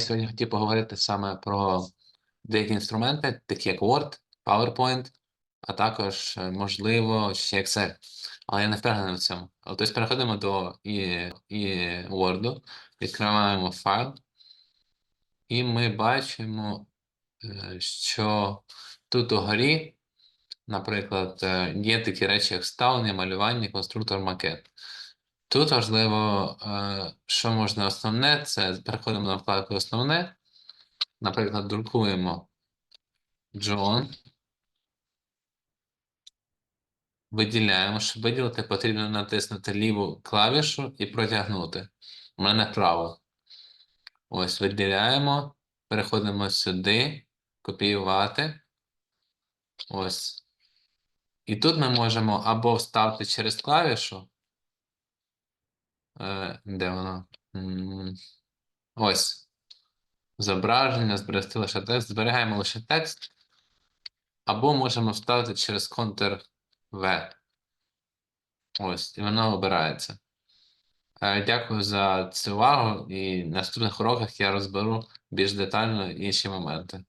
сьогодні хотів поговорити саме про деякі інструменти, такі як Word, PowerPoint, а також, е, можливо, ще Excel. Але я не впевнений в цьому. Тобто переходимо до і, і Word, відкриваємо файл, і ми бачимо, е, що тут угорі, наприклад, е, є такі речі, як ставлення, малювання, конструктор, макет. Тут важливо, е, що можна основне, це переходимо на вкладку Основне. Наприклад, друкуємо John. Виділяємо. Щоб виділити, потрібно натиснути ліву клавішу і протягнути. У мене право. Ось, виділяємо, переходимо сюди, копіювати. Ось. І тут ми можемо або вставити через клавішу. Е, де воно? Ось. Зображення, зберегти лише текст. Зберігаємо лише текст. Або можемо вставити через Ctrl-V. Ось, і воно обирається. Е, Дякую за цю увагу, і в наступних уроках я розберу більш детально інші моменти.